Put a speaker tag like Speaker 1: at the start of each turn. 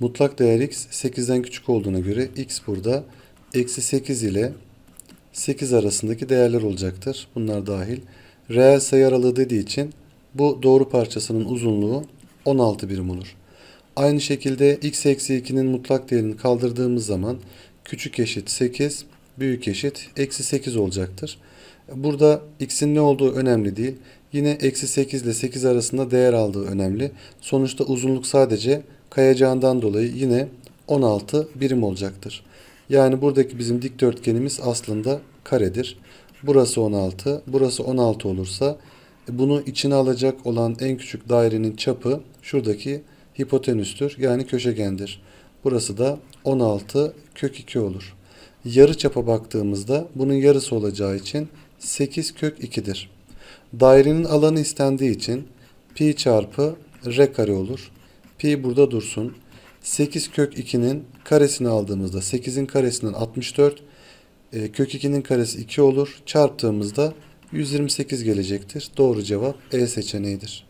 Speaker 1: Mutlak değer x 8'den küçük olduğuna göre x burada eksi 8 ile 8 arasındaki değerler olacaktır. Bunlar dahil. Reel sayı aralığı dediği için bu doğru parçasının uzunluğu 16 birim olur. Aynı şekilde x eksi 2'nin mutlak değerini kaldırdığımız zaman küçük eşit 8, büyük eşit eksi 8 olacaktır. Burada x'in ne olduğu önemli değil. Yine eksi 8 ile 8 arasında değer aldığı önemli. Sonuçta uzunluk sadece kayacağından dolayı yine 16 birim olacaktır. Yani buradaki bizim dikdörtgenimiz aslında karedir. Burası 16, burası 16 olursa e, bunu içine alacak olan en küçük dairenin çapı şuradaki hipotenüstür yani köşegendir. Burası da 16 kök 2 olur. Yarı çapa baktığımızda bunun yarısı olacağı için 8 kök 2'dir. Dairenin alanı istendiği için pi çarpı r kare olur. Pi burada dursun. 8 kök 2'nin karesini aldığımızda 8'in karesinden 64 e, kök 2'nin karesi 2 olur. Çarptığımızda 128 gelecektir. Doğru cevap E seçeneğidir.